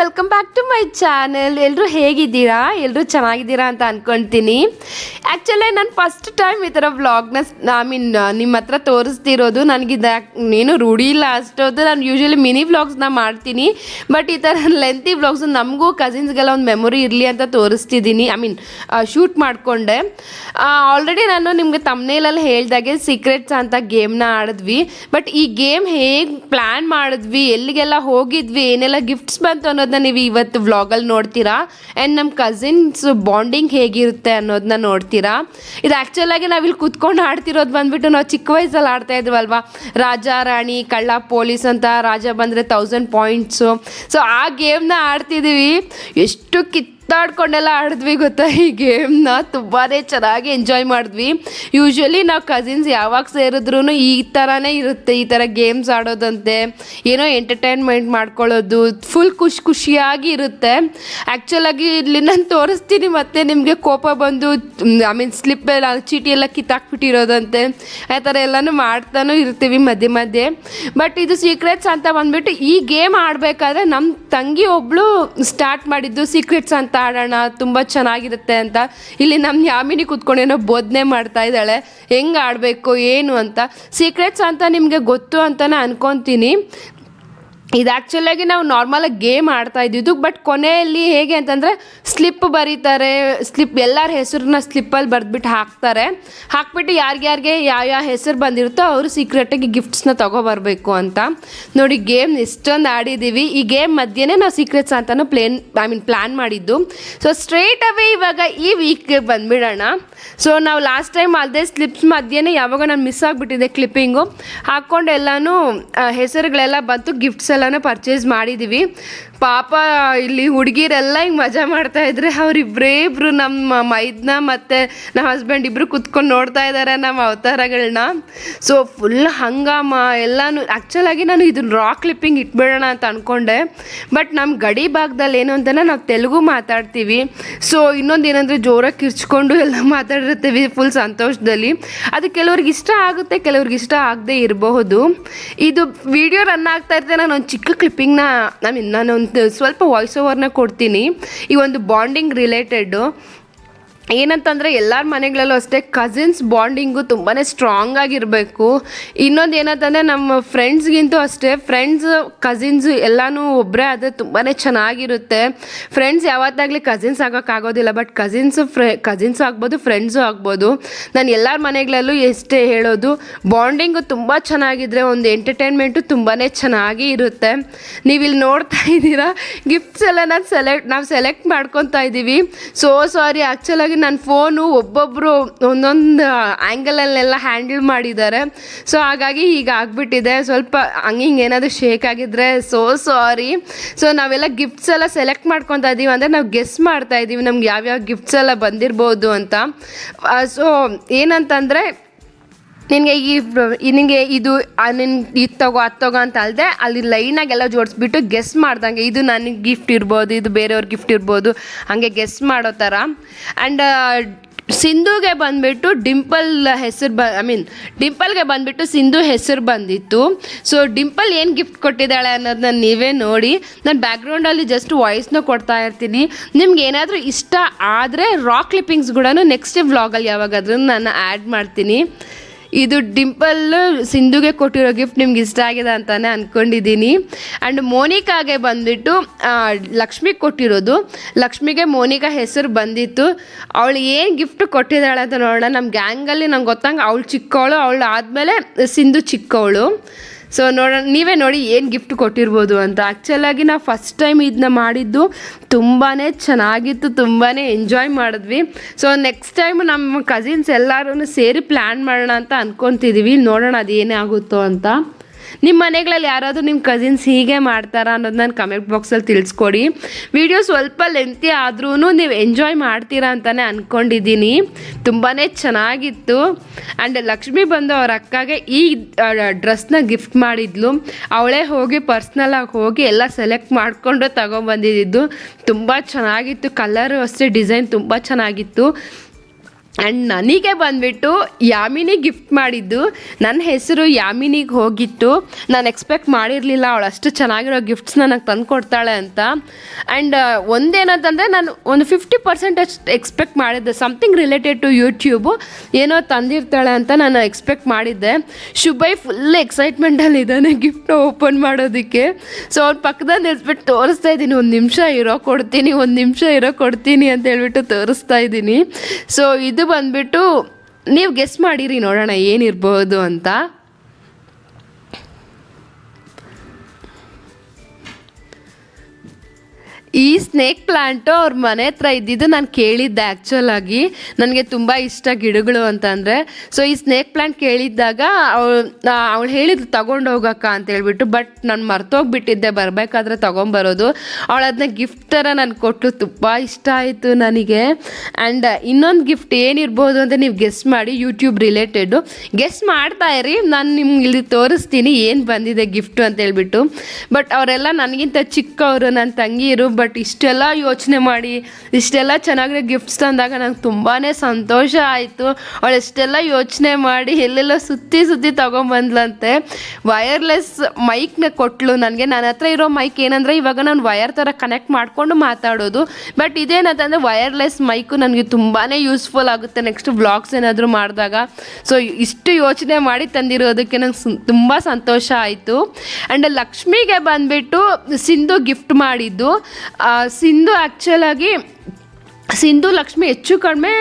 Welcome back to my channel ಎಲ್ಲರೂ ಹೇಗಿದ್ದೀರಾ? ಎಲ್ಲರೂ ಚೆನ್ನಾಗಿದ್ದೀರಾ ಅಂತ ಅಂದ್ಕೊಳ್ತೀನಿ ಆ್ಯಕ್ಚುಲಿ ನಾನು ಫಸ್ಟ್ ಟೈಮ್ ಈ ಥರ ವ್ಲಾಗ್ನ ಐ ಮೀನ್ ನಿಮ್ಮ ಹತ್ರ ತೋರಿಸ್ತಿರೋದು ನನಗಿದ ಏನು ರೂಢಿ ಇಲ್ಲ ಅಷ್ಟೊಂದು ನಾನು ಯೂಶ್ವಲಿ ಮಿನಿ ವ್ಲಾಗ್ಸ್ನ ಮಾಡ್ತೀನಿ. ಬಟ್ ಈ ಥರ ಲೆಂತಿ ವ್ಲಾಗ್ಸ್ ನಮಗೂ ಕಸಿನ್ಸ್ಗೆಲ್ಲ ಒಂದು ಮೆಮೊರಿ ಇರಲಿ ಅಂತ ತೋರಿಸ್ತಿದ್ದೀನಿ ಐ ಮೀನ್ ಶೂಟ್ ಮಾಡಿಕೊಂಡೆ. ಆಲ್ರೆಡಿ ನಾನು ನಿಮಗೆ ತಮ್ಮನೇಲಲ್ಲಿ ಹೇಳ್ದಾಗೆ ಸೀಕ್ರೆಟ್ಸ್ ಅಂತ ಗೇಮ್ನ ಆಡಿದ್ವಿ. ಬಟ್ ಈ ಗೇಮ್ ಹೇಗೆ ಪ್ಲ್ಯಾನ್ ಮಾಡಿದ್ವಿ, ಎಲ್ಲಿಗೆಲ್ಲ ಹೋಗಿದ್ವಿ, ಏನೆಲ್ಲ ಗಿಫ್ಟ್ಸ್ ಬಂತು ಅನ್ನೋದನ್ನ ನೀವು ಇವತ್ತು ವ್ಲಾಗಲ್ಲಿ ನೋಡ್ತೀರಾ? ಆ್ಯಂಡ್ ನಮ್ಮ ಕಸಿನ್ಸ್ ಬಾಂಡಿಂಗ್ ಹೇಗಿರುತ್ತೆ ಅನ್ನೋದನ್ನ ನೋಡ್ತೀರಾ? ಇದು ಆ್ಯಕ್ಚುಲಾಗಿ ನಾವಿಲ್ಲಿ ಕುತ್ಕೊಂಡು ಆಡ್ತಿರೋದು ಬಂದ್ಬಿಟ್ಟು ನಾವು ಚಿಕ್ಕ ವಯಸ್ಸಲ್ಲಿ ಆಡ್ತಾ ಇದ್ವಲ್ವಾ? ರಾಜ, ರಾಣಿ, ಕಳ್ಳ, ಪೊಲೀಸ್ ಅಂತ ರಾಜ ಬಂದರೆ ತೌಸಂಡ್ ಪಾಯಿಂಟ್ಸು ಸೊ ಆ ಗೇಮ್ನ ಆಡ್ತಿದ್ದೀವಿ ಎಷ್ಟು ಕಿತ್ತಾಡ್ಕೊಂಡೆಲ್ಲ ಆಡಿದ್ವಿ, ಗೊತ್ತಾ? ಈ ಗೇಮ್ನ ತುಂಬಾ ಚೆನ್ನಾಗಿ ಎಂಜಾಯ್ ಮಾಡಿದ್ವಿ. ಯೂಶ್ವಲಿ ನಾವು ಕಸಿನ್ಸ್ ಯಾವಾಗ ಸೇರಿದ್ರು ಈ ಥರನೇ ಇರುತ್ತೆ, ಈ ಥರ ಗೇಮ್ಸ್ ಆಡೋದಂತೆ. ಏನೋ ಎಂಟರ್ಟೈನ್ಮೆಂಟ್ ಮಾಡ್ಕೊಳ್ಳೋದು ಫುಲ್ ಖುಷಿ ಖುಷಿಯಾಗಿ ಇರುತ್ತೆ. ಆ್ಯಕ್ಚುಲಾಗಿ ಇಲ್ಲಿ ನಾನು ತೋರಿಸ್ತೀನಿ, ಮತ್ತೆ ನಿಮಗೆ ಕೋಪ ಬಂದು ಐ ಮೀನ್ ಸ್ಲಿಪ್ ಎಲ್ಲ, ಚೀಟಿ ಎಲ್ಲ ಕಿತ್ತಾಕ್ಬಿಟ್ಟಿರೋದಂತೆ. ಆ ಥರ ಎಲ್ಲನೂ ಮಾಡ್ತಾನೂ ಇರ್ತೀವಿ ಮಧ್ಯೆ ಮಧ್ಯೆ. ಬಟ್ ಇದು ಸೀಕ್ರೆಟ್ಸ್ ಅಂತ ಬಂದ್ಬಿಟ್ಟು ಈ ಗೇಮ್ ಆಡಬೇಕಾದ್ರೆ ನಮ್ಮ ತಂಗಿ ಒಬ್ಳು ಸ್ಟಾರ್ಟ್ ಮಾಡಿದ್ದು ಸೀಕ್ರೆಟ್ಸ್ ಅಂತ. ಆಡೋಣ ತುಂಬ ಚೆನ್ನಾಗಿರುತ್ತೆ ಅಂತ. ಇಲ್ಲಿ ನಮ್ಮ ಯಾಮಿನಿ ಕೂತ್ಕೊಂಡೇನೋ ಬೋಧನೆ ಮಾಡ್ತಾ ಇದ್ದಾಳೆ. ಹೆಂಗೆ ಆಡಬೇಕು, ಏನು ಅಂತ. ಸೀಕ್ರೆಟ್ಸ್ ಅಂತ ನಿಮಗೆ ಗೊತ್ತು ಅಂತಲೇ ಅನ್ಕೊತೀನಿ. ಇದು ಆ್ಯಕ್ಚುಲಾಗಿ ನಾವು ನಾರ್ಮಲಾಗಿ ಗೇಮ್ ಆಡ್ತಾ ಇದ್ದಿದ್ದು ಬಟ್ ಕೊನೆಯಲ್ಲಿ ಹೇಗೆ ಅಂತಂದರೆ ಸ್ಲಿಪ್ ಬರೀತಾರೆ ಸ್ಲಿಪ್ ಎಲ್ಲರ ಹೆಸರನ್ನ ಸ್ಲಿಪ್ಪಲ್ಲಿ ಬರೆದ್ಬಿಟ್ಟು ಹಾಕ್ತಾರೆ. ಹಾಕ್ಬಿಟ್ಟು ಯಾರ್ಯಾರಿಗೆ ಯಾವ ಯಾವ ಹೆಸರು ಬಂದಿರುತ್ತೋ ಅವರು ಸೀಕ್ರೆಟಾಗಿ ಗಿಫ್ಟ್ಸ್ನ ತೊಗೊಬರ್ಬೇಕು ಅಂತ. ನೋಡಿ ಗೇಮ್ ಎಷ್ಟೊಂದು ಆಡಿದ್ದೀವಿ ಈ ಗೇಮ್ ಮಧ್ಯೆನೇ ನಾವು ಸೀಕ್ರೆಟ್ಸ್ ಅಂತಲೂ ಪ್ಲೇನ್ ಐ ಮೀನ್ ಪ್ಲ್ಯಾನ್ ಮಾಡಿದ್ದು. ಸೊ ಸ್ಟ್ರೇಟ್ ಅವೇ ಇವಾಗ ಈ ವೀಕ್ಗೆ ಬಂದ್ಬಿಡೋಣ. ಸೊ ನಾವು ಲಾಸ್ಟ್ ಟೈಮ್ ಅಲ್ಲದೆ ಸ್ಲಿಪ್ಸ್ ಮಧ್ಯೆನೇ ಯಾವಾಗ ನಾನು ಮಿಸ್ ಆಗಿಬಿಟ್ಟಿದ್ದೆ ಕ್ಲಿಪ್ಪಿಂಗು ಹಾಕ್ಕೊಂಡು ಎಲ್ಲಾನು ಹೆಸರುಗಳೆಲ್ಲ ಬಂತು ಗಿಫ್ಟ್ಸ್ ಎಲ್ಲನೂ ಪರ್ಚೇಸ್ ಮಾಡಿದ್ದೀವಿ ಪಾಪ ಇಲ್ಲಿ ಹುಡುಗಿರೆಲ್ಲ ಹಿಂಗೆ ಮಜಾ ಮಾಡ್ತಾ ಇದ್ರೆ ಅವರಿಬ್ಬರೇ ಇಬ್ಬರು ನಮ್ಮ ಮೈದ್ನ ಮತ್ತು ನಮ್ಮ ಹಸ್ಬೆಂಡ್ ಇಬ್ಬರು ಕುತ್ಕೊಂಡು ನೋಡ್ತಾ ಇದ್ದಾರೆ ನಮ್ಮ ಅವತಾರಗಳನ್ನ ಸೊ ಫುಲ್ ಹಂಗಾಮ ಎಲ್ಲನೂ ಆ್ಯಕ್ಚುಲಾಗಿ ನಾನು ಇದನ್ನ ರಾಕ್ ಕ್ಲಿಪ್ಪಿಂಗ್ ಇಟ್ಬಿಡೋಣ ಅಂತ ಅಂದ್ಕೊಂಡೆ ಬಟ್ ನಮ್ಮ ಗಡಿ ಭಾಗದಲ್ಲಿ ಏನು ಅಂತ ನಾವು ತೆಲುಗು ಮಾತಾಡ್ತೀವಿ. ಸೊ ಇನ್ನೊಂದು ಏನಂದರೆ ಜೋರಾಗಿ ಕಿರ್ಚ್ಕೊಂಡು ಎಲ್ಲ ಮಾತಾಡಿರ್ತೀವಿ ಫುಲ್ ಸಂತೋಷದಲ್ಲಿ. ಅದು ಕೆಲವ್ರಿಗೆ ಇಷ್ಟ ಆಗುತ್ತೆ, ಕೆಲವ್ರಿಗೆ ಇಷ್ಟ ಆಗದೆ ಇರಬಹುದು. ಇದು ವಿಡಿಯೋ ರನ್ ಆಗ್ತಾ ಇರ್ತದೆ ನಾನು ಚಿಕ್ಕ ಕ್ಲಿಪ್ಪಿಂಗ್ನ ಐ ನಾನು ಒಂದು ಸ್ವಲ್ಪ ವಾಯ್ಸ್ ಓವರ್ನ ಕೊಡ್ತೀನಿ. ಈ ಒಂದು ಬಾಂಡಿಂಗ್ ರಿಲೇಟೆಡ್ಡು ಏನಂತಂದರೆ ಎಲ್ಲರ ಮನೆಗಳಲ್ಲೂ ಅಷ್ಟೇ ಕಸಿನ್ಸ್ ಬಾಂಡಿಂಗು ತುಂಬಾ ಸ್ಟ್ರಾಂಗ್ ಆಗಿರಬೇಕು. ಇನ್ನೊಂದು ಏನಂತಂದರೆ ನಮ್ಮ ಫ್ರೆಂಡ್ಸ್ಗಿಂತೂ ಅಷ್ಟೇ ಫ್ರೆಂಡ್ಸ್ ಕಸಿನ್ಸ್ ಎಲ್ಲನೂ ಒಬ್ಬರೇ ಆದರೆ ತುಂಬಾ ಚೆನ್ನಾಗಿರುತ್ತೆ. ಫ್ರೆಂಡ್ಸ್ ಯಾವತ್ತಾಗಲಿ ಕಸಿನ್ಸ್ ಆಗೋಕ್ಕಾಗೋದಿಲ್ಲ ಬಟ್ ಕಸಿನ್ಸು ಫ್ರೆ ಕಸಿನ್ಸು ಆಗ್ಬೋದು ಫ್ರೆಂಡ್ಸು ಆಗ್ಬೋದು. ನಾನು ಎಲ್ಲರ ಮನೆಗಳಲ್ಲೂ ಎಷ್ಟೇ ಹೇಳೋದು ಬಾಂಡಿಂಗು ತುಂಬ ಚೆನ್ನಾಗಿದ್ರೆ ಒಂದು ಎಂಟರ್ಟೈನ್ಮೆಂಟು ತುಂಬಾ ಚೆನ್ನಾಗಿ ಇರುತ್ತೆ. ನೀವು ಇಲ್ಲಿ ನೋಡ್ತಾ ಇದ್ದೀರಾ ಗಿಫ್ಟ್ಸ್ ಎಲ್ಲ ನಾನು ಸೆಲೆಕ್ಟ್ ನಾವು ಸೆಲೆಕ್ಟ್ ಮಾಡ್ಕೊತಾ ಇದ್ದೀವಿ ಸೋ ಸಾರಿ ಆ್ಯಕ್ಚುಲಾಗಿ ನನ್ನ ಫೋನು ಒಬ್ಬೊಬ್ಬರು ಒಂದೊಂದು ಆ್ಯಂಗಲಲ್ಲೆಲ್ಲ ಹ್ಯಾಂಡಲ್ ಮಾಡಿದ್ದಾರೆ. ಸೊ ಹಾಗಾಗಿ ಈಗ ಆಗಿಬಿಟ್ಟಿದೆ. ಸ್ವಲ್ಪ ಹಂಗೆ ಹಿಂಗೆ ಏನಾದರೂ ಶೇಕ್ ಆಗಿದ್ರೆ ಸೋ ಸಾರಿ ಸೊ ನಾವೆಲ್ಲ ಗಿಫ್ಟ್ಸ್ ಎಲ್ಲ ಸೆಲೆಕ್ಟ್ ಮಾಡ್ಕೊತಾ ಇದ್ದೀವಿ ಅಂದರೆ ನಾವು ಗೆಸ್ ಮಾಡ್ತಾ ಇದ್ದೀವಿ ನಮ್ಗೆ ಯಾವ್ಯಾವ ಗಿಫ್ಟ್ಸ್ ಎಲ್ಲ ಬಂದಿರ್ಬೋದು ಅಂತ. ಸೊ ಏನಂತಂದರೆ ನಿನಗೆ ಈ ನಿನಗೆ ಇದು ನಿನ್ ಇದು ತಗೋ, ಅದು ತಗೋ ಅಂತ ಅಲ್ಲದೆ ಅಲ್ಲಿ ಲೈನಾಗೆಲ್ಲ ಜೋಡಿಸ್ಬಿಟ್ಟು ಗೆಸ್ ಮಾಡ್ದಂಗೆ. ಇದು ನನಗೆ ಗಿಫ್ಟ್ ಇರ್ಬೋದು, ಇದು ಬೇರೆಯವ್ರ ಗಿಫ್ಟ್ ಇರ್ಬೋದು. ಹಾಗೆ ಗೆಸ್ ಮಾಡೋ ಥರ ಆ್ಯಂಡ್ ಸಿಂಧುಗೆ ಬಂದುಬಿಟ್ಟು ಡಿಂಪಲ್ ಹೆಸರು ಬ ಐ ಮೀನ್ ಡಿಂಪಲ್ಗೆ ಬಂದುಬಿಟ್ಟು ಸಿಂಧು ಹೆಸರು ಬಂದಿತ್ತು. ಸೊ ಡಿಂಪಲ್ ಏನು ಗಿಫ್ಟ್ ಕೊಟ್ಟಿದ್ದಾಳೆ ಅನ್ನೋದನ್ನ ನೀವೇ ನೋಡಿ. ನಾನು ಬ್ಯಾಕ್ಗ್ರೌಂಡಲ್ಲಿ ಜಸ್ಟ್ ವಾಯ್ಸ್ನ ಕೊಡ್ತಾ ಇರ್ತೀನಿ. ನಿಮ್ಗೆ ಏನಾದರೂ ಇಷ್ಟ ಆದರೆ ರಾಕ್ ಕ್ಲಿಪ್ಪಿಂಗ್ಸ್ ಕೂಡ ನೆಕ್ಸ್ಟ್ ವ್ಲಾಗಲ್ಲಿ ಯಾವಾಗಾದ್ರೂ ನಾನು ಆ್ಯಡ್ ಮಾಡ್ತೀನಿ. ಇದು ಡಿಂಪಲ್ ಸಿಂಧುಗೆ ಕೊಟ್ಟಿರೋ ಗಿಫ್ಟ್ ನಿಮ್ಗೆ ಇಷ್ಟ ಆಗಿದೆ ಅಂತಾನೆ ಅಂದ್ಕೊಂಡಿದ್ದೀನಿ ಆ್ಯಂಡ್ ಮೋನಿಕಾಗೆ ಬಂದ್ಬಿಟ್ಟು ಲಕ್ಷ್ಮಿಗೆ ಕೊಟ್ಟಿರೋದು. ಲಕ್ಷ್ಮಿಗೆ ಮೋನಿಕಾ ಹೆಸರು ಬಂದಿತ್ತು. ಅವಳು ಏನು ಗಿಫ್ಟ್ ಕೊಟ್ಟಿದ್ದಾಳೆ ಅಂತ ನೋಡೋಣ. ನಮ್ಮ ಗ್ಯಾಂಗಲ್ಲಿ ನಂಗೆ ಗೊತ್ತಂಗೆ ಅವಳು ಚಿಕ್ಕವಳು, ಅವಳು ಆದಮೇಲೆ ಸಿಂಧು ಚಿಕ್ಕವಳು. ಸೊ ನೋಡೋಣ ನೀವೇ ನೋಡಿ ಏನು ಗಿಫ್ಟ್ ಕೊಟ್ಟಿರ್ಬೋದು ಅಂತ. ಆ್ಯಕ್ಚುಲಾಗಿ ನಾವು ಫಸ್ಟ್ ಟೈಮ್ ಇದನ್ನ ಮಾಡಿದ್ದು ತುಂಬಾ ಚೆನ್ನಾಗಿತ್ತು ತುಂಬಾ ಎಂಜಾಯ್ ಮಾಡಿದ್ವಿ. ಸೊ ನೆಕ್ಸ್ಟ್ ಟೈಮ್ ನಮ್ಮ ಕಸಿನ್ಸ್ ಎಲ್ಲರೂ ಸೇರಿ ಪ್ಲ್ಯಾನ್ ಮಾಡೋಣ ಅಂತ ಅಂದ್ಕೊತಿದ್ದೀವಿ ನೋಡೋಣ ಅದೇನೇ ಆಗುತ್ತೋ ಅಂತ. ನಿಮ್ಮ ಮನೆಗಳಲ್ಲಿ ಯಾರಾದರೂ ನಿಮ್ಮ ಕಸಿನ್ಸ್ ಹೀಗೆ ಮಾಡ್ತಾರಾ ಅನ್ನೋದು ನಾನು ಕಮೆಂಟ್ ಬಾಕ್ಸಲ್ಲಿ ತಿಳಿಸ್ಕೊಡಿ. ವಿಡಿಯೋ ಸ್ವಲ್ಪ ಲೆಂತಿ ಆದ್ರೂ ನೀವು ಎಂಜಾಯ್ ಮಾಡ್ತೀರಾ ಅಂತಲೇ ಅಂದ್ಕೊಂಡಿದ್ದೀನಿ ತುಂಬಾ ಚೆನ್ನಾಗಿತ್ತು. ಆ್ಯಂಡ್ ಲಕ್ಷ್ಮಿ ಬಂದು ಅವ್ರ ಅಕ್ಕಗೆ ಈ ಡ್ರೆಸ್ನ ಗಿಫ್ಟ್ ಮಾಡಿದ್ಲು. ಅವಳೇ ಹೋಗಿ ಪರ್ಸ್ನಲಾಗಿ ಹೋಗಿ ಎಲ್ಲ ಸೆಲೆಕ್ಟ್ ಮಾಡಿಕೊಂಡು ತಗೊಂಬಂದಿದ್ದು. ತುಂಬ ಚೆನ್ನಾಗಿತ್ತು. ಕಲರು ಅಷ್ಟೇ ಡಿಸೈನ್ ತುಂಬ ಚೆನ್ನಾಗಿತ್ತು. ಆ್ಯಂಡ್ ನನಗೆ ಬಂದುಬಿಟ್ಟು ಯಾಮಿನಿ ಗಿಫ್ಟ್ ಮಾಡಿದ್ದು. ನನ್ನ ಹೆಸರು ಯಾಮಿನಿಗೆ ಹೋಗಿತ್ತು. ನಾನು ಎಕ್ಸ್ಪೆಕ್ಟ್ ಮಾಡಿರಲಿಲ್ಲ ಅವಳು ಅಷ್ಟು ಚೆನ್ನಾಗಿರೋ ಗಿಫ್ಟ್ಸ್ ನನಗೆ ತಂದು ಕೊಡ್ತಾಳೆ ಅಂತ ಆ್ಯಂಡ್ ಒಂದೇನಂತಂದರೆ ನಾನು ಒಂದು ಫಿಫ್ಟಿ ಪರ್ಸೆಂಟ್ ಅಷ್ಟು ಎಕ್ಸ್ಪೆಕ್ಟ್ ಮಾಡಿದ್ದೆ. ಸಮಥಿಂಗ್ ರಿಲೇಟೆಡ್ ಟು ಯೂಟ್ಯೂಬು ಏನೋ ತಂದಿರ್ತಾಳೆ ಅಂತ ನಾನು ಎಕ್ಸ್ಪೆಕ್ಟ್ ಮಾಡಿದ್ದೆ. ಶುಭೈ ಫುಲ್ ಎಕ್ಸೈಟ್ಮೆಂಟಲ್ಲಿ ಇದ್ದಾನೆ ಗಿಫ್ಟ್ ಓಪನ್ ಮಾಡೋದಕ್ಕೆ. ಸೊ ಅವ್ರ ಪಕ್ಕದಲ್ಲಿ ನಿಲ್ಸ್ಬಿಟ್ಟು ತೋರಿಸ್ತಾ ಇದ್ದೀನಿ. ಒಂದು ನಿಮಿಷ ಇರೋ ಕೊಡ್ತೀನಿ, ಒಂದು ನಿಮಿಷ ಇರೋ ಕೊಡ್ತೀನಿ ಅಂತ ಹೇಳ್ಬಿಟ್ಟು ತೋರಿಸ್ತಾ ಇದ್ದೀನಿ. ಸೊ ಇದು ಬಂದ್ಬಿಟ್ಟು ನೀವು ಗೆಸ್ ಮಾಡಿರಿ ನೋಡೋಣ ಏನಿರ್ಬೋದು ಅಂತ. ಈ ಸ್ನೇಕ್ ಪ್ಲಾಂಟು ಅವ್ರ ಮನೆ ಹತ್ರ ಇದ್ದಿದ್ದು ನಾನು ಕೇಳಿದ್ದೆ ಆ್ಯಕ್ಚುಲ್ ಆಗಿ. ನನಗೆ ತುಂಬ ಇಷ್ಟ ಗಿಡಗಳು ಅಂತಂದರೆ ಸೊ ಈ ಸ್ನೇಕ್ ಪ್ಲಾಂಟ್ ಕೇಳಿದ್ದಾಗ ಅವಳು ಅವಳು ಹೇಳಿದ್ರು ತಗೊಂಡು ಹೋಗಕ್ಕ ಅಂತ ಹೇಳ್ಬಿಟ್ಟು ಬಟ್ ನಾನು ಮರ್ತೋಗ್ಬಿಟ್ಟಿದ್ದೆ, ಬರಬೇಕಾದ್ರೆ ತೊಗೊಂಬರೋದು. ಅವಳು ಅದನ್ನ ಗಿಫ್ಟ್ ಥರ ನಾನು ಕೊಟ್ಟು ತುಂಬ ಇಷ್ಟ ಆಯಿತು ನನಗೆ. ಆ್ಯಂಡ್ ಇನ್ನೊಂದು ಗಿಫ್ಟ್ ಏನಿರ್ಬೋದು ಅಂತ ನೀವು ಗೆಸ್ ಮಾಡಿ ಯೂಟ್ಯೂಬ್ ರಿಲೇಟೆಡು ಗೆಸ್ ಮಾಡ್ತಾ ಇರಿ, ನಾನು ನಿಮ್ಗೆ ಇಲ್ಲಿ ತೋರಿಸ್ತೀನಿ ಏನು ಬಂದಿದೆ ಗಿಫ್ಟು ಅಂತ ಹೇಳ್ಬಿಟ್ಟು. ಬಟ್ ಅವರೆಲ್ಲ ನನಗಿಂತ ಚಿಕ್ಕವರು ನನ್ನ ತಂಗಿಯರು ಬಟ್ ಇಷ್ಟೆಲ್ಲ ಯೋಚನೆ ಮಾಡಿ, ಇಷ್ಟೆಲ್ಲ ಚೆನ್ನಾಗಿರೋ ಗಿಫ್ಟ್ಸ್ ತಂದಾಗ ನಂಗೆ ತುಂಬಾ ಸಂತೋಷ ಆಯಿತು. ಅವಳು ಎಷ್ಟೆಲ್ಲ ಯೋಚನೆ ಮಾಡಿ, ಎಲ್ಲೆಲ್ಲ ಸುತ್ತಿ ಸುತ್ತಿ ತೊಗೊಂಬಂದ್ಲಂತೆ. ವಯರ್ಲೆಸ್ ಮೈಕ್ನ ಕೊಟ್ಲು. ನನಗೆ ನನ್ನ ಹತ್ರ ಇರೋ ಮೈಕ್ ಏನಂದರೆ ಇವಾಗ ನಾನು ವಯರ್ ಥರ ಕನೆಕ್ಟ್ ಮಾಡಿಕೊಂಡು ಮಾತಾಡೋದು. ಬಟ್ ಇದೇನಂತಂದರೆ ವಯರ್ಲೆಸ್ ಮೈಕು ನನಗೆ ತುಂಬಾ ಯೂಸ್ಫುಲ್ ಆಗುತ್ತೆ ನೆಕ್ಸ್ಟ್ ವ್ಲಾಗ್ಸ್ ಏನಾದರೂ ಮಾಡಿದಾಗ. ಸೊ ಇಷ್ಟು ಯೋಚನೆ ಮಾಡಿ ತಂದಿರೋದಕ್ಕೆ ನಂಗೆ ತುಂಬ ಸಂತೋಷ ಆಯಿತು. ಆ್ಯಂಡ್ ಲಕ್ಷ್ಮಿಗೆ ಬಂದುಬಿಟ್ಟು ಸಿಂಧು ಗಿಫ್ಟ್ ಮಾಡಿದ್ದು. ಸಿಂಧು ಆ್ಯಕ್ಚುಲಾಗಿ ಸಿಂಧು ಲಕ್ಷ್ಮಿ ಹೆಚ್ಚು ಕಡಿಮೆ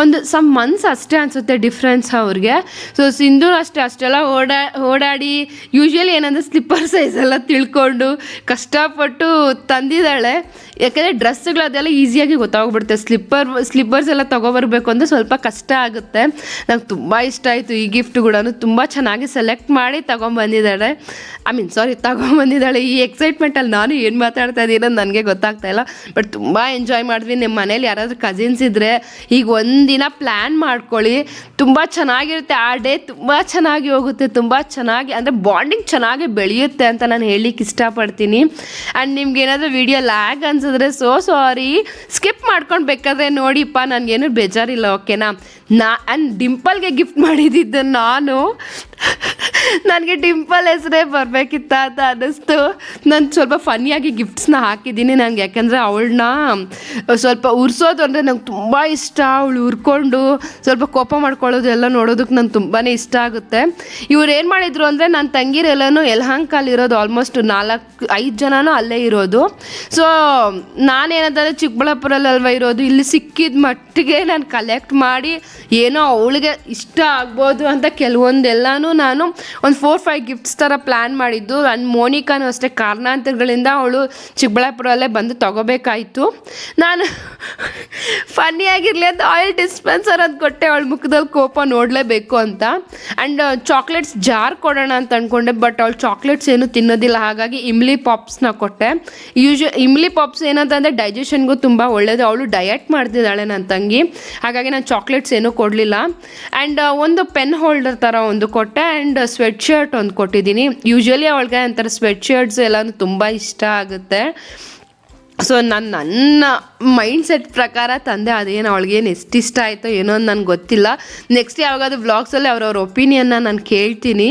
ಒಂದು ಸಮ್ ಮಂತ್ಸ್ ಅಷ್ಟೇ ಅನಿಸುತ್ತೆ ಡಿಫ್ರೆನ್ಸ್ ಅವ್ರಿಗೆ. ಸೊ ಸಿಂಧು ಅಷ್ಟೇ, ಅಷ್ಟೆಲ್ಲ ಓಡಾ, ಓಡಾಡಿ ಯೂಶ್ವಲಿ ಏನಂದರೆ ಸ್ಲಿಪ್ಪರ್ ಸೈಜ್ ಎಲ್ಲ ತಿಳ್ಕೊಂಡು ಕಷ್ಟಪಟ್ಟು ತಂದಿದ್ದಾಳೆ. ಯಾಕೆಂದರೆ ಡ್ರೆಸ್ಗಳು ಅದೆಲ್ಲ ಈಸಿಯಾಗಿ ಗೊತ್ತಾಗ್ಬಿಡುತ್ತೆ. ಸ್ಲಿಪ್ಪರ್ ಸ್ಲಿಪ್ಪರ್ಸ್ ಎಲ್ಲ ತೊಗೊಬರ್ಬೇಕು ಅಂದರೆ ಸ್ವಲ್ಪ ಕಷ್ಟ ಆಗುತ್ತೆ. ನಂಗೆ ತುಂಬ ಇಷ್ಟ ಆಯಿತು ಈ ಗಿಫ್ಟ್ ಕೂಡ ತುಂಬ ಚೆನ್ನಾಗಿ ಸೆಲೆಕ್ಟ್ ಮಾಡಿ ತೊಗೊಂಬಂದಿದ್ದಾಳೆ. ಐ ಮೀನ್ ಸಾರಿ ತೊಗೊಂಬಂದಿದ್ದಾಳೆ. ಈ ಎಕ್ಸೈಟ್ಮೆಂಟಲ್ಲಿ ನಾನು ಏನು ಮಾತಾಡ್ತಾ ಇದ್ದೀನೋ ನನಗೆ ಗೊತ್ತಾಗ್ತಾ ಇಲ್ಲ. ಬಟ್ ತುಂಬ ಎಂಜಾಯ್ ಮಾಡಿದ್ವಿ. ನಿಮ್ಮ ಮನೇಲಿ ಯಾರಾದರೂ ಕಸಿನ್ಸ್ ಇದ್ದರೆ ಈಗ ಒಂದಿನ ಪ್ಲ್ಯಾನ್ ಮಾಡ್ಕೊಳ್ಳಿ. ತುಂಬ ಚೆನ್ನಾಗಿರುತ್ತೆ. ಆ ಡೇ ತುಂಬ ಚೆನ್ನಾಗಿ ಹೋಗುತ್ತೆ. ತುಂಬ ಚೆನ್ನಾಗಿ, ಅಂದರೆ ಬಾಂಡಿಂಗ್ ಚೆನ್ನಾಗಿ ಬೆಳೆಯುತ್ತೆ ಅಂತ ನಾನು ಹೇಳಲಿಕ್ಕೆ ಇಷ್ಟಪಡ್ತೀನಿ. ಆ್ಯಂಡ್ ನಿಮ್ಗೆ ಏನಾದರೂ ವಿಡಿಯೋ ಲ್ಯಾಗ್ ಅನ್ಸಿದ್ರೆ ಸೋ ಸಾರಿ ಸ್ಕಿಪ್ ಮಾಡ್ಕೊಂಡು ಬೇಕಾದ್ರೆ ನೋಡಿಪ್ಪ. ನನಗೇನು ಬೇಜಾರಿಲ್ಲ ಓಕೆನಾ ನಾ ಆ್ಯಂಡ್ ಡಿಂಪಲ್ಗೆ ಗಿಫ್ಟ್ ಮಾಡಿದ್ದಿದ್ದು ನಾನು. ನನಗೆ ಡಿಂಪಲ್ ಹೆಸರೇ ಬರಬೇಕಿತ್ತ ಅಂತ ಅನ್ನಿಸ್ತು. ನಾನು ಸ್ವಲ್ಪ ಫನ್ನಿಯಾಗಿ ಗಿಫ್ಟ್ಸ್ನ ಹಾಕಿದ್ದೀನಿ ನನಗೆ ಯಾಕೆಂದರೆ ಅವಳನ್ನ ಸ್ವಲ್ಪ ಉರ್ಸೋದು ಅಂದರೆ ನಂಗೆ ತುಂಬ ಇಷ್ಟ. ಅವಳು ಉರ್ಕೊಂಡು ಸ್ವಲ್ಪ ಕೋಪ ಮಾಡ್ಕೊಳ್ಳೋದು ಎಲ್ಲ ನೋಡೋದಕ್ಕೆ ನಂಗೆ ತುಂಬಾ ಇಷ್ಟ ಆಗುತ್ತೆ. ಇವ್ರು ಏನು ಮಾಡಿದ್ರು ಅಂದರೆ ನನ್ನ ತಂಗಿರೆಲ್ಲನೂ ಇರೋದು ಆಲ್ಮೋಸ್ಟ್ ನಾಲ್ಕು, ಐದು ಜನನೂ ಅಲ್ಲೇ ಇರೋದು. ಸೊ ನಾನೇನಂತಂದರೆ ಚಿಕ್ಕಬಳ್ಳಾಪುರಲ್ಲಿ ಅಲ್ವಾ ಇರೋದು. ಇಲ್ಲಿ ಸಿಕ್ಕಿದ ಮಟ್ಟಿಗೆ ನಾನು ಕಲೆಕ್ಟ್ ಮಾಡಿ ಏನೋ ಅವಳಿಗೆ ಇಷ್ಟ ಆಗ್ಬೋದು ಅಂತ ಕೆಲವೊಂದೆಲ್ಲನೂ ನಾನು ಒಂದು ಫೋರ್ ಫೈವ್ ಗಿಫ್ಟ್ಸ್ ಥರ ಪ್ಲ್ಯಾನ್ ಮಾಡಿದ್ದು. ನನ್ನ ಮೋನಿಕಾನು ಅಷ್ಟೇ ಕಾರಣಾಂತರಗಳಿಂದ ಅವಳು ಚಿಕ್ಕಬಳ್ಳಾಪುರಲ್ಲೇ ಬಂದು ತಗೋಬೇಕಾಯಿತು. ನಾನು ಫನ್ನಿಯಾಗಿರಲಿ ಅಂತ ಆಯಿಲ್ ಡಿಸ್ಪೆನ್ಸರ್ ಅಂತ ಕೊಟ್ಟೆ ಅವಳ ಮುಖದಲ್ಲಿ ಕೋಪ ನೋಡಲೇಬೇಕು ಅಂತ. ಆ್ಯಂಡ್ ಚಾಕ್ಲೇಟ್ಸ್ ಜಾರ್ ಕೊಡೋಣ ಅಂತ ಅಂದ್ಕೊಂಡೆ ಬಟ್ ಅವಳು ಚಾಕ್ಲೇಟ್ಸ್ ಏನು ತಿನ್ನೋದಿಲ್ಲ. ಹಾಗಾಗಿ ಇಮ್ಲಿ ಪಾಪ್ಸ್ನ ಕೊಟ್ಟೆ. ಯೂಶು ಇಮ್ಲಿ ಪಾಪ್ಸ್ ಏನಂತಂದರೆ ಡೈಜೆಷನ್ಗೂ ತುಂಬ ಒಳ್ಳೆಯದು ಅವಳು ಡಯಟ್ ಮಾಡ್ತಿದ್ದಾಳೆ ನನ್ನ ತಂಗಿ. ಹಾಗಾಗಿ ನಾನು ಚಾಕ್ಲೇಟ್ಸ್ ಏನೂ ಕೊಡಲಿಲ್ಲ. ಆ್ಯಂಡ್ ಒಂದು ಪೆನ್ ಹೋಲ್ಡರ್ ಥರ ಒಂದು ಕೊಟ್ಟೆ ಆ್ಯಂಡ್ ಸ್ವೆಟ್ ಶರ್ಟ್ ಒಂದು ಕೊಟ್ಟಿದ್ದೀನಿ. ಯೂಶ್ವಲಿ ಅವಳಿಗೆ ಒಂಥರ ಸ್ವೆಟ್ ಶರ್ಟ್ಸ್ ಎಲ್ಲನೂ ತುಂಬ ಇಷ್ಟ ಆಗುತ್ತೆ. ಸೊ ನಾನು ನನ್ನ ಮೈಂಡ್ ಸೆಟ್ ಪ್ರಕಾರ ತಂದೆ ಅದೇನು ಅವಳಿಗೇನು ಎಷ್ಟು ಇಷ್ಟ ಆಯಿತೋ ಏನೋ ಅಂತ ನನಗೆ ಗೊತ್ತಿಲ್ಲ. ನೆಕ್ಸ್ಟ್ ಯಾವಾಗಾದ್ರೂ ಬ್ಲಾಗ್ಸಲ್ಲಿ ಅವ್ರವ್ರ ಒಪಿನಿಯನ್ನ ನಾನು ಕೇಳ್ತೀನಿ.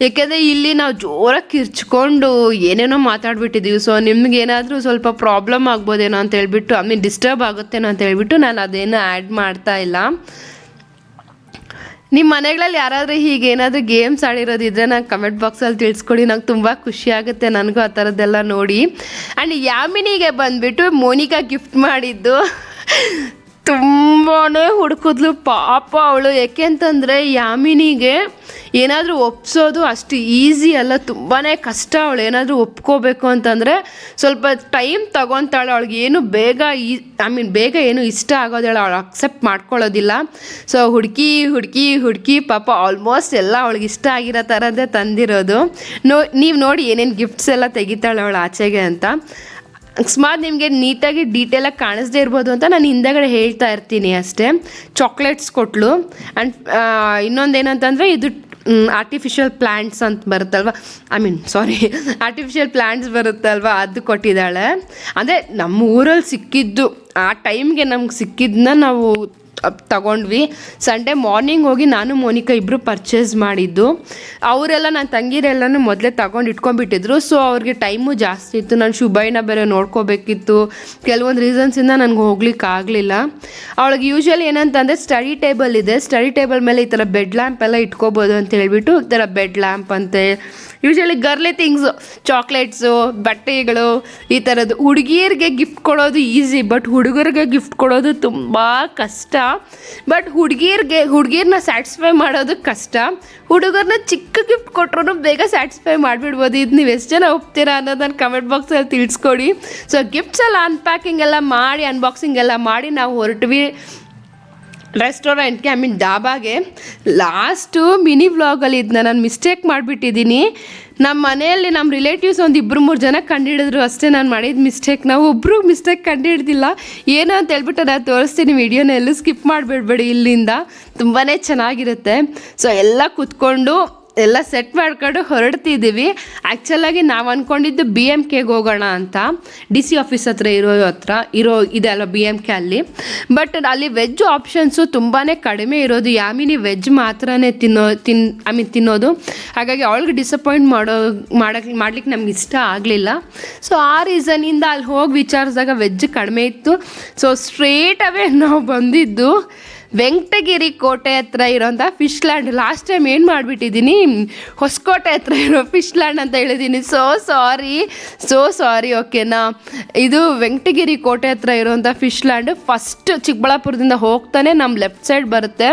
ಯಾಕೆಂದರೆ ಇಲ್ಲಿ ನಾವು ಜೋರಾಗಿ ಕಿರ್ಚ್ಕೊಂಡು ಏನೇನೋ ಮಾತಾಡ್ಬಿಟ್ಟಿದ್ದೀವಿ ಸೊ ನಿಮ್ಗೇನಾದರೂ ಸ್ವಲ್ಪ ಪ್ರಾಬ್ಲಮ್ ಆಗ್ಬೋದೇನೋ ಅಂತ ಹೇಳ್ಬಿಟ್ಟು ಐ ಮೀನ್ ಡಿಸ್ಟರ್ಬ್ ಆಗುತ್ತೇನೋ ಅಂತ ಹೇಳ್ಬಿಟ್ಟು ನಾನು ಅದೇನು ಆ್ಯಡ್ ಮಾಡ್ತಾ ಇಲ್ಲ. ನಿಮ್ಮ ಮನೆಗಳಲ್ಲಿ ಯಾರಾದರೂ ಹೀಗೆ ಏನಾದರೂ ಗೇಮ್ಸ್ ಆಡಿರೋದಿದ್ರೆ ನಂಗೆ ಕಮೆಂಟ್ ಬಾಕ್ಸಲ್ಲಿ ತಿಳಿಸ್ಕೊಡಿ. ನಂಗೆ ತುಂಬ ಖುಷಿ ಆಗುತ್ತೆ ನನಗೂ ಆ ಥರದ್ದೆಲ್ಲ ನೋಡಿ. ಆ್ಯಂಡ್ ಯಾಮಿನಿಗೆ ಬಂದುಬಿಟ್ಟು ಮೋನಿಕಾ ಗಿಫ್ಟ್ ಮಾಡಿದ್ದು. ತುಂಬಾ ಹುಡುಕಿದ್ಲು ಪಾಪ ಅವಳು. ಯಾಕೆ ಅಂತಂದರೆ ಯಾಮಿನಿಗೆ ಏನಾದರೂ ಒಪ್ಸೋದು ಅಷ್ಟು ಈಸಿ ಅಲ್ಲ ತುಂಬಾ ಕಷ್ಟ ಅವಳು. ಏನಾದರೂ ಒಪ್ಕೋಬೇಕು ಅಂತಂದರೆ ಸ್ವಲ್ಪ ಟೈಮ್ ತಗೊತಾಳೆ. ಅವಳಿಗೆ ಏನು ಬೇಗ ಈ ಐ ಮೀನ್ ಬೇಗ ಏನು ಇಷ್ಟ ಆಗೋದಿಲ್ಲ ಅವಳು ಅಕ್ಸೆಪ್ಟ್ ಮಾಡ್ಕೊಳ್ಳೋದಿಲ್ಲ. ಸೊ ಹುಡುಕಿ ಹುಡುಕಿ ಹುಡುಕಿ ಪಾಪ ಆಲ್ಮೋಸ್ಟ್ ಎಲ್ಲ ಅವಳಿಗೆ ಇಷ್ಟ ಆಗಿರೋ ಥರದ್ದೇ ತಂದಿರೋದು. ನೋ, ನೀವು ನೋಡಿ ಏನೇನು ಗಿಫ್ಟ್ಸ್ ಎಲ್ಲ ತೆಗಿತಾಳೆ ಅವಳು ಆಚೆಗೆ ಅಂತ. ಅಕಸ್ಮಾತ್ ನಿಮಗೆ ನೀಟಾಗಿ ಡೀಟೇಲಾಗಿ ಕಾಣಿಸ್ದೇ ಇರ್ಬೋದು ಅಂತ ನಾನು ಹಿಂದೆಗಡೆ ಹೇಳ್ತಾ ಇರ್ತೀನಿ ಅಷ್ಟೇ. ಚಾಕ್ಲೇಟ್ಸ್ ಕೊಟ್ಲು. ಆ್ಯಂಡ್ ಇನ್ನೊಂದೇನಂತಂದರೆ ಇದು ಆರ್ಟಿಫಿಷಿಯಲ್ ಪ್ಲ್ಯಾಂಟ್ಸ್ ಅಂತ ಬರುತ್ತಲ್ವ? I mean sorry artificial plants ಬರುತ್ತಲ್ವ? ಅದು ಕೊಟ್ಟಿದ್ದಾಳೆ. ಅಂದರೆ ನಮ್ಮ ಊರಲ್ಲಿ ಸಿಕ್ಕಿದ್ದು, ಆ ಟೈಮ್ಗೆ ನಮ್ಗೆ ಸಿಕ್ಕಿದ್ದನ್ನ ನಾವು ತಗೊಂಡ್ವಿ. ಸಂಡೇ ಮಾರ್ನಿಂಗ್ ಹೋಗಿ ನಾನು, ಮೋನಿಕಾ ಇಬ್ಬರು ಪರ್ಚೇಸ್ ಮಾಡಿದ್ದು. ಅವರೆಲ್ಲ ನನ್ನ ತಂಗಿರೆಲ್ಲನೂ ಮೊದಲೇ ತಗೊಂಡು ಇಟ್ಕೊಂಡ್ಬಿಟ್ಟಿದ್ರು. ಸೊ ಅವ್ರಿಗೆ ಟೈಮು ಜಾಸ್ತಿ ಇತ್ತು. ನಾನು ಶುಭೈನ ಬೇರೆ ನೋಡ್ಕೋಬೇಕಿತ್ತು. ಕೆಲವೊಂದು ರೀಸನ್ಸಿಂದ ನನಗೆ ಹೋಗ್ಲಿಕ್ಕೆ ಆಗಲಿಲ್ಲ. ಅವಳಿಗೆ ಯೂಶ್ವಲಿ ಏನಂತಂದರೆ ಸ್ಟಡಿ ಟೇಬಲ್ ಇದೆ. ಸ್ಟಡಿ ಟೇಬಲ್ ಮೇಲೆ ಈ ಥರ ಬೆಡ್ ಲ್ಯಾಂಪ್ ಎಲ್ಲ ಇಟ್ಕೋಬೋದು ಅಂತ ಹೇಳಿಬಿಟ್ಟು, ಈ ಥರ ಬೆಡ್ ಲ್ಯಾಂಪ್ ಅಂತೆ. ಯೂಶ್ವಲಿ ಗರ್ಲಿ ಥಿಂಗ್ಸು ಚಾಕ್ಲೇಟ್ಸು ಬಟ್ಟೆಗಳು, ಈ ಥರದ್ದು ಹುಡುಗಿಯರಿಗೆ ಗಿಫ್ಟ್ ಕೊಡೋದು ಈಸಿ ಬಟ್ ಹುಡುಗರಿಗೆ ಗಿಫ್ಟ್ ಕೊಡೋದು ತುಂಬ ಕಷ್ಟ. ಬಟ್ ಹುಡುಗಿಯರಿಗೆ ಹುಡುಗಿಯರನ್ನ ಸ್ಯಾಟಿಸ್ಫೈ ಮಾಡೋದು ಕಷ್ಟ. ಹುಡುಗರನ್ನ ಚಿಕ್ಕ ಗಿಫ್ಟ್ ಕೊಟ್ಟರು ಬೇಗ ಸ್ಯಾಟಿಸ್ಫೈ ಮಾಡಿಬಿಡ್ಬೋದು. ಇದು ನೀವು ಎಷ್ಟು ಜನ ಒಪ್ತೀರಾ ಅನ್ನೋದನ್ನು ಕಮೆಂಟ್ ಬಾಕ್ಸಲ್ಲಿ ತಿಳಿಸ್ಕೊಡಿ. ಸೊ ಗಿಫ್ಟ್ಸ್ ಎಲ್ಲ ಅನ್ಪ್ಯಾಕಿಂಗ್ ಎಲ್ಲ ಮಾಡಿ ಅನ್ಬಾಕ್ಸಿಂಗ್ ಎಲ್ಲ ಮಾಡಿ ನಾವು ಹೊರಟ್ವಿ. ರೆಸ್ಟೋರೆಂಟ್ಗೆ ಐ ಮೀನ್ ಡಾಬಾಗೆ ಲಾಸ್ಟು ಮಿನಿ ವ್ಲಾಗಲ್ಲಿ ಇದನ್ನ ನಾನು ಮಿಸ್ಟೇಕ್ ಮಾಡಿಬಿಟ್ಟಿದ್ದೀನಿ. ನಮ್ಮ ಮನೆಯಲ್ಲಿ ನಮ್ಮ ರಿಲೇಟಿವ್ಸ್ ಒಂದು ಇಬ್ಬರು ಮೂರು ಜನ ಕಂಡುಹಿಡಿದ್ರು ಅಷ್ಟೇ ನಾನು ಮಾಡಿದ ಮಿಸ್ಟೇಕ್ ನಾವು ಒಬ್ಬರು ಮಿಸ್ಟೇಕ್ ಕಂಡುಹಿಡ್ದಿಲ್ಲ ಏನು ಅಂತ ಹೇಳ್ಬಿಟ್ಟು ನಾನು ತೋರಿಸ್ತೀನಿ ವಿಡಿಯೋನ ಎಲ್ಲೂ ಸ್ಕಿಪ್ ಮಾಡಿಬಿಡ್ಬೇಡಿ ಇಲ್ಲಿಂದ. ತುಂಬಾ ಚೆನ್ನಾಗಿರುತ್ತೆ. ಸೊ ಎಲ್ಲ ಕೂತ್ಕೊಂಡು ಎಲ್ಲ ಸೆಟ್ ಮಾಡ್ಕೊಂಡು ಹೊರಡ್ತಿದ್ದೀವಿ. ಆ್ಯಕ್ಚುಲಾಗಿ ನಾವು ಅಂದ್ಕೊಂಡಿದ್ದು ಬಿ ಎಂ ಕೆಗೆ ಹೋಗೋಣ ಅಂತ. ಡಿ ಸಿ ಆಫೀಸ್ ಹತ್ರ ಇರೋ ಹತ್ರ ಇರೋ ಇದೆ ಅಲ್ಲ ಬಿ ಎಂ ಕೆ ಅಲ್ಲಿ. ಬಟ್ ಅಲ್ಲಿ ವೆಜ್ ಆಪ್ಷನ್ಸು ತುಂಬಾ ಕಡಿಮೆ ಇರೋದು. ಯಾಮಿನಿ ವೆಜ್ ಮಾತ್ರನೇ ತಿನ್ನೋ, ತಿನ್ ಐ ಮೀನ್ ತಿನ್ನೋದು. ಹಾಗಾಗಿ ಅವಳಿಗೆ ಡಿಸಪಾಯಿಂಟ್ ಮಾಡೋ ಮಾಡೋಕ್ಕೆ ಮಾಡ್ಲಿಕ್ಕೆ ನಮ್ಗೆ ಇಷ್ಟ ಆಗಲಿಲ್ಲ. ಸೊ ಆ ರೀಸನಿಂದ ಅಲ್ಲಿ ಹೋಗಿ ವಿಚಾರಿಸಿದಾಗ ವೆಜ್ ಕಡಿಮೆ ಇತ್ತು. ಸೊ ಸ್ಟ್ರೇಟ್ ಅವೇ ನಾವು ಬಂದಿದ್ದು. ವೆಂಕಟಗಿರಿ ಕೋಟೆ ಹತ್ರ ಇರೋಂಥ ಫಿಶ್ ಲ್ಯಾಂಡ್ ಲಾಸ್ಟ್ ಟೈಮ್ ಏನು ಮಾಡಿಬಿಟ್ಟಿದ್ದೀನಿ? ಹೊಸಕೋಟೆ ಹತ್ರ ಇರೋ ಫಿಶ್ ಲ್ಯಾಂಡ್ ಅಂತ ಹೇಳಿದ್ದೀನಿ. ಸೋ ಸಾರಿ ಸೋ ಸಾರಿ ಓಕೆನಾ ಇದು ವೆಂಕಟಗಿರಿ ಕೋಟೆ ಹತ್ರ ಇರೋಂಥ ಫಿಶ್ ಲ್ಯಾಂಡ್ ಫಸ್ಟ್ ಚಿಕ್ಕಬಳ್ಳಾಪುರದಿಂದ ಹೋಗ್ತಾನೆ ನಮ್ಮ ಲೆಫ್ಟ್ ಸೈಡ್ ಬರುತ್ತೆ.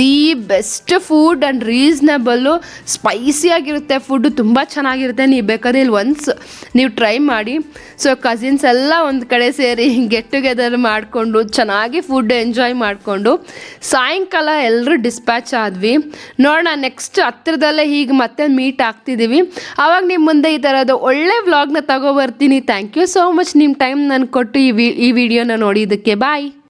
The best food and reasonable ಸ್ಪೈಸಿಯಾಗಿರುತ್ತೆ food ತುಂಬ ಚೆನ್ನಾಗಿರುತ್ತೆ. ನೀವು ಬೇಕಾದ್ರೆ ಇಲ್ಲಿ ಒನ್ಸ್ ನೀವು ಟ್ರೈ ಮಾಡಿ. ಸೊ ಕಸಿನ್ಸ್ ಎಲ್ಲ ಒಂದು ಕಡೆ ಸೇರಿ ಗೆಟ್ ಟುಗೆದರ್ ಮಾಡಿಕೊಂಡು, ಚೆನ್ನಾಗಿ ಫುಡ್ ಎಂಜಾಯ್ ಮಾಡಿಕೊಂಡು ಸಾಯಂಕಾಲ ಎಲ್ಲರೂ ಡಿಸ್ಪ್ಯಾಚ್ ಆದ್ವಿ. ನೋಡೋಣ ನೆಕ್ಸ್ಟ್ ಹತ್ತಿರದಲ್ಲೇ ಹೀಗೆ ಮತ್ತೆ ಮೀಟ್ ಆಗ್ತಿದ್ದೀವಿ ಆವಾಗ ನಿಮ್ಮ ಮುಂದೆ ಈ ಥರದ ಒಳ್ಳೆ ವ್ಲಾಗ್ನ ತಗೊಬರ್ತೀನಿ ಥ್ಯಾಂಕ್ ಯು ಸೋ ಮಚ್ ನಿಮ್ಮ ಟೈಮ್ ನಾನು ಕೊಟ್ಟು ಈ ವಿ ಈ ವಿಡಿಯೋನ ನೋಡಿದ್ದಕ್ಕೆ ಬಾಯ್